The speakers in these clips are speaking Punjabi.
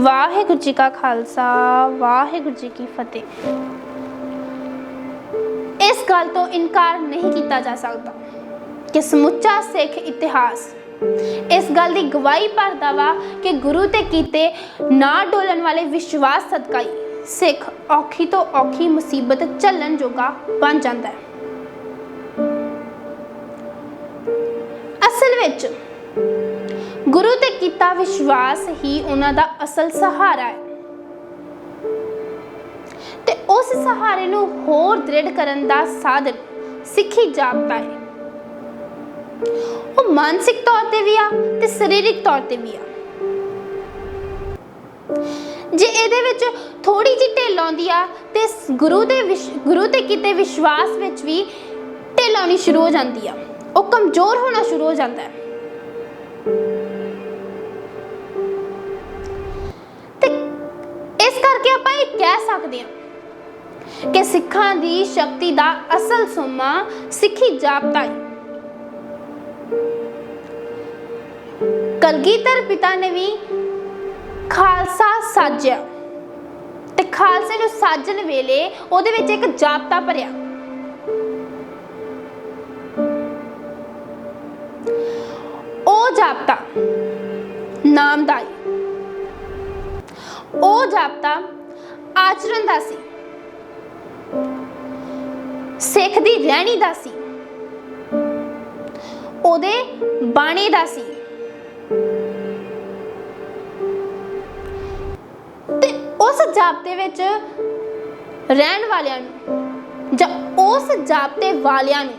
ਵਾਹਿਗੁਰੂ ਜੀ ਕਾ ਖਾਲਸਾ, ਵਾਹਿਗੁਰੂ ਜੀ ਕੀ ਫਤਿਹ। ਇਸ ਗੱਲ ਤੋਂ ਇਨਕਾਰ ਨਹੀਂ ਕੀਤਾ ਜਾ ਸਕਦਾ ਕਿ ਸਮੁੱਚਾ ਸਿੱਖ ਇਤਿਹਾਸ। ਇਸ ਗੱਲ ਦੀ ਗਵਾਹੀ ਭਰਦਾ ਵਾ ਕਿ ਗੁਰੂ ਤੇ ਕੀਤੇ ਨਾ ਡੋਲਣ ਵਾਲੇ ਵਿਸ਼ਵਾਸ ਸਦਕਾ ਹੀ ਸਿੱਖ ਔਖੀ ਤੋਂ ਔਖੀ ਮੁਸੀਬਤ ਝੱਲਣ ਜੋਗਾ ਬਣ ਜਾਂਦਾ ਹੈ। ਅਸਲ ਵਿੱਚ ਗੁਰੂ ਤੇ ਕੀਤਾ ਵਿਸ਼ਵਾਸ ਹੀ ਉਹਨਾਂ ਦਾ ਅਸਲ ਸਹਾਰਾ ਹੈ। ਤੇ ਉਸ ਸਹਾਰੇ ਨੂੰ ਹੋਰ ਦ੍ਰਿੜ ਕਰਨ ਦਾ ਸਾਧਨ ਸਿੱਖੀ ਜਾਪਦਾ ਹੈ। ਉਹ ਮਾਨਸਿਕ ਤੌਰ ਤੇ ਵੀ ਆ ਤੇ ਸਰੀਰਕ ਤੌਰ ਤੇ ਵੀ ਆ। ਜੇ ਇਹਦੇ ਵਿੱਚ ਥੋੜੀ ਜਿਹੀ ਢਿੱਲ ਆਉਂਦੀ ਆ ਤੇ ਗੁਰੂ ਦੇ ਵਿਸ਼- ਗੁਰੂ ਤੇ ਕੀਤੇ ਵਿਸ਼ਵਾਸ ਵਿੱਚ ਵੀ ਢਿੱਲ ਆਉਣੀ ਸ਼ੁਰੂ ਹੋ ਜਾਂਦੀ ਆ। ਉਹ ਕਮਜ਼ੋਰ ਹੋਣਾ ਸ਼ੁਰੂ ਹੋ ਜਾਂਦਾ ਹੈ। ਸਕਦੇ ਹਾਂ। ਕਿ ਸਿੱਖਾਂ ਦੀ ਸ਼ਕਤੀ ਦਾ ਅਸਲ ਸੋਮਾ ਸਿੱਖੀ ਜਾਪਦਾ ਹੈ। ਕਲਗੀਧਰ ਪਿਤਾ ਨੇ ਵੀ ਖਾਲਸਾ ਸਾਜਿਆ ਤੇ ਖਾਲਸੇ ਨੂੰ ਸਾਜਣ ਵੇਲੇ ਉਹਦੇ ਵਿੱਚ ਇੱਕ ਜਾਪਤਾ ਭਰਿਆ। ਉਹ ਜਾਪਤਾ ਨਾਮਦਾਈ। ਉਹ ਜਾਪਤਾ ਆਚਰਣ ਦਾ ਸੀ। ਸਿੱਖ ਦੀ ਰਹਿਣੀ ਦਾ ਸੀ। ਉਹਦੇ ਬਾਣੀ ਦਾ ਸੀ। ਤੇ ਉਸ ਜਾਪਤੇ ਵਿੱਚ ਰਹਿਣ ਵਾਲਿਆਂ ਨੂੰ ਜਾਂ ਉਸ ਜਾਪਤੇ ਵਾਲਿਆਂ ਨੂੰ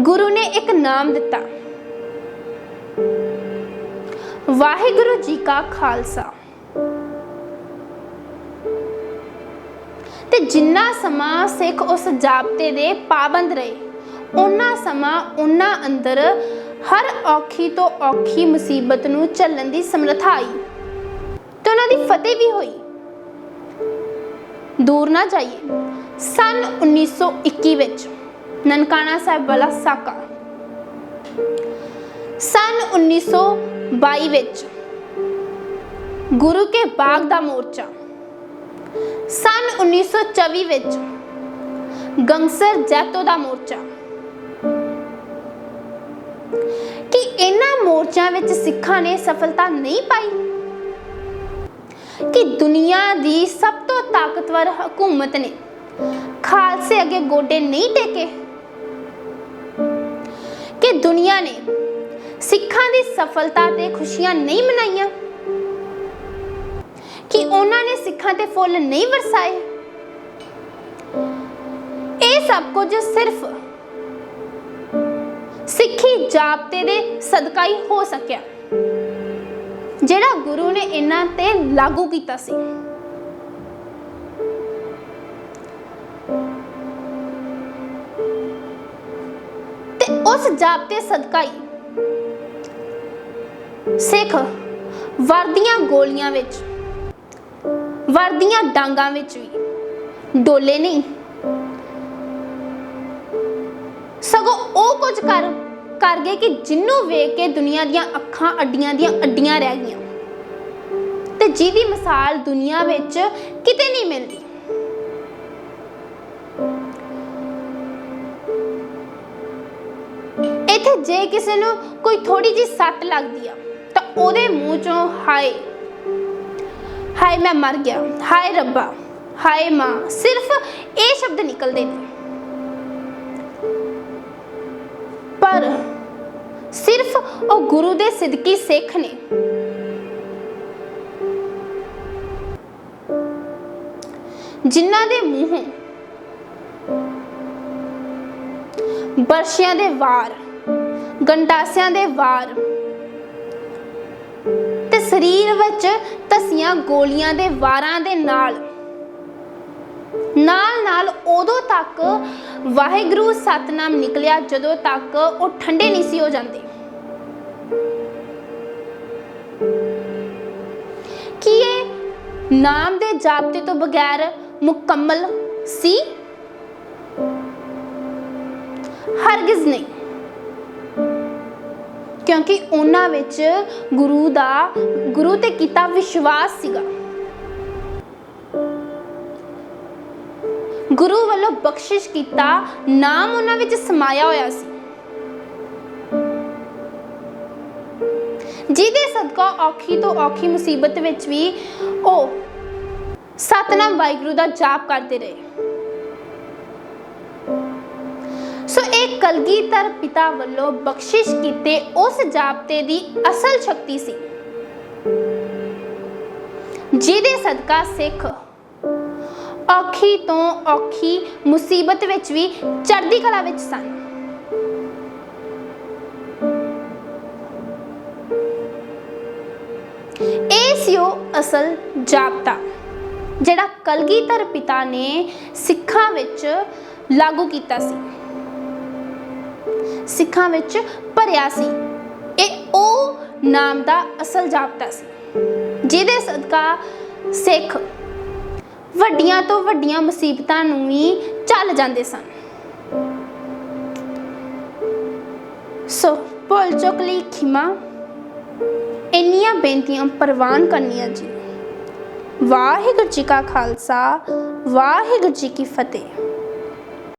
ਗੁਰੂ ਨੇ ਇੱਕ ਨਾਮ ਦਿੱਤਾ। ਵਾਹਿਗੁਰੂ ਜੀ ਕਾ ਖਾਲਸਾ। ਜਿੰਨਾ ਸਮਾਂ ਸਿੱਖ ਉਸ ਜਾਪਤੇ ਦੇ ਪਾਬੰਦ ਰਹੇ ਉਹਨਾਂ ਸਮਾਂ ਉਹਨਾਂ ਅੰਦਰ ਹਰ ਔਖੀ ਤੋਂ ਔਖੀ ਮੁਸੀਬਤ ਨੂੰ ਝੱਲਣ ਦੀ ਸਮਰੱਥਾ ਆਈ। ਤੇ ਉਹਨਾਂ ਦੀ ਫਤਿਹ ਵੀ ਹੋਈ। ਦੂਰ ਨਾ ਜਾਈਏ। ਸਨ 1921 ਵਿੱਚ ਨਨਕਾਣਾ ਸਾਹਿਬ ਵਾਲਾ ਸਾਕਾ। ਸਨ 1922 ਵਿੱਚ ਗੁਰੂ ਕੇ ਬਾਗ ਦਾ ਮੋਰਚਾ। ਸਨ 1924 ਵਿੱਚ ਗੰਗਸਰ ਜੈਤੋ ਦਾ ਮੋਰਚਾ। ਕਿ ਇਹਨਾਂ ਮੋਰਚਿਆਂ ਵਿੱਚ ਸਿੱਖਾਂ ਨੇ ਸਫਲਤਾ ਨਹੀਂ ਪਾਈ? ਕਿ ਦੁਨੀਆ ਦੀ ਸਭ ਤੋਂ ਤਾਕਤਵਰ ਹਕੂਮਤ ਨੇ ਖਾਲਸੇ ਅੱਗੇ ਗੋਡੇ ਨਹੀਂ ਟੇਕੇ? ਕਿ ਦੁਨੀਆ ਨੇ ਸਿੱਖਾਂ ਦੀ ਸਫਲਤਾ ਤੇ ਖੁਸ਼ੀਆਂ ਨਹੀਂ ਮਨਾਈਆਂ? ਕਿ ਉਹਨਾਂ ਨੇ ਸਿੱਖਾਂ ਤੇ ਫੁੱਲ ਨਹੀਂ ਵਰਸਾਏ। ਇਹ ਸਭ ਕੁਝ ਸਿਰਫ ਸਿੱਖੀ ਜਾਪਤੇ ਦੇ ਸਦਕਾ ਹੀ ਹੋ ਸਕਿਆ। ਜਿਹੜਾ ਗੁਰੂ ਨੇ ਇਹਨਾਂ ਤੇ ਲਾਗੂ ਕੀਤਾ ਸੀ। ਤੇ ਉਸ ਜਾਪਤੇ ਸਦਕਾ ਹੀ ਸਿੱਖ ਵਰਦੀਆਂ ਗੋਲੀਆਂ ਵਿੱਚ ਵਰਦੀਆਂ ਡਾਂਗਾਂ ਵਿੱਚ ਵੀ। ਡੋਲੇ ਨਹੀਂ। ਸਗੋਂ ਉਹ ਕੁਝ ਕਰ ਕਰ ਗਏ ਕਿ ਜਿੰਨੂੰ ਵੇਖ ਕੇ ਦੁਨੀਆ ਦੀਆਂ ਅੱਖਾਂ ਅੱਡੀਆਂ ਦੀਆਂ ਅੱਡੀਆਂ ਰਹਿ ਗਈਆਂ। ਤੇ ਜਿਹਦੀ ਮਿਸਾਲ ਦੁਨੀਆ ਵਿੱਚ ਕਿਤੇ ਨਹੀਂ ਮਿਲਦੀ। ਇੱਥੇ ਜੇ ਕਿਸੇ ਨੂੰ ਕੋਈ ਥੋੜੀ ਜੀ ਸੱਟ ਲੱਗਦੀ ਆ, ਤਾਂ ਉਹਦੇ ਮੂੰਹ ਚੋਂ ਹਾਏ। ਹਾਏ ਮੈਂ ਮਰ ਗਿਆ, ਹਾਏ ਰੱਬਾ, ਹਾਏ ਮਾਂ, ਸਿਰਫ ਇਹ ਸ਼ਬਦ ਨਿਕਲਦੇ ਨੇ। ਪਰ ਸਿਰਫ ਉਹ ਗੁਰੂ ਦੇ ਸਿੱਧਕੀ ਸਿੱਖ ਨੇ। ਜਿਨ੍ਹਾਂ ਦੇ ਮੂੰਹੋਂ ਬਰਸ਼ਿਆਂ ਦੇ ਵਾਰ, ਗੰਡਾਸਿਆਂ ਦੇ ਵਾਰ ਸਰੀਰ ਵਿੱਚ ਤਸੀਆਂ ਗੋਲੀਆਂ ਦੇ ਵਾਰਾਂ ਦੇ ਨਾਲ। ਨਾਲ ਨਾਲ ਉਦੋਂ ਤੱਕ ਵਾਹਿਗੁਰੂ ਸਤਨਾਮ ਨਿਕਲਿਆ ਜਦੋਂ ਤੱਕ ਉਹ ਠੰਡੇ ਨਹੀਂ ਸੀ ਹੋ ਜਾਂਦੇ। ਕੀ ਇਹ ਨਾਮ ਦੇ ਜਾਪਤੇ ਤੋਂ ਬਗੈਰ ਮੁਕੰਮਲ ਸੀ? ਹਰਗਿਜ਼ ਨਹੀਂ। ਕਿਉਂਕਿ ਉਹਨਾਂ ਵਿੱਚ ਗੁਰੂ ਦਾ, ਗੁਰੂ ਤੇ ਕੀਤਾ ਵਿਸ਼ਵਾਸ ਸੀਗਾ। ਗੁਰੂ ਵੱਲੋਂ ਬਖਸ਼ਿਸ਼ ਕੀਤਾ, ਨਾਮ ਉਹਨਾਂ ਵਿੱਚ ਸਮਾਇਆ ਹੋਇਆ ਸੀ। ਜਿਹਦੇ ਸਦਕਾ ਔਖੀ ਤੋਂ ਔਖੀ ਮੁਸੀਬਤ ਵਿੱਚ ਵੀ ਉਹ ਸਤਨਾਮ ਵਾਹਿਗੁਰੂ ਦਾ ਜਾਪ ਕਰਦੇ ਰਹੇ। ਕਲਗੀਧਰ ਪਿਤਾ ਵੱਲੋਂ ਬਖਸ਼ਿਸ਼ ਕੀਤੇ ਉਸ ਜਾਪਤੇ ਦੀ ਅਸਲ ਸ਼ਕਤੀ ਸੀ। ਜਿਹਦੇ ਸਦਕਾ ਸਿੱਖ ਔਖੀ ਤੋਂ ਔਖੀ ਮੁਸੀਬਤ ਵਿੱਚ ਵੀ ਚੜ੍ਹਦੀ ਕਲਾ ਵਿੱਚ ਸਨ। ਇਹ ਸੀ ਉਹ ਅਸਲ ਜਾਪਤਾ, ਜਿਹੜਾ ਕਲਗੀਧਰ ਪਿਤਾ ਨੇ ਸਿੱਖਾਂ ਵਿੱਚ ਲਾਗੂ ਕੀਤਾ ਸੀ। ਸਿੱਖਾਂ ਵਿੱਚ ਭਰਿਆ ਸੀ। ਇਹ ਉਹ ਨਾਮ ਦਾ ਅਸਲ ਜਾਪਤਾ ਸੀ, ਜਿਹਦੇ ਸਦਕਾ ਸਿੱਖ ਵੱਡੀਆਂ ਤੋਂ ਵੱਡੀਆਂ ਮੁਸੀਬਤਾਂ ਨੂੰ ਵੀ ਚੱਲ ਜਾਂਦੇ ਸਨ। ਸੋ ਭੁੱਲ ਚੁੱਕ ਲਈ ਖਿਮਾ, ਇੰਨੀਆਂ ਬੇਨਤੀਆਂ ਪ੍ਰਵਾਨ ਕਰਨੀਆਂ ਜੀ। ਵਾਹਿਗੁਰੂ ਜੀ ਕਾ ਖਾਲਸਾ, ਵਾਹਿਗੁਰੂ ਜੀ ਕੀ ਫਤਿਹ।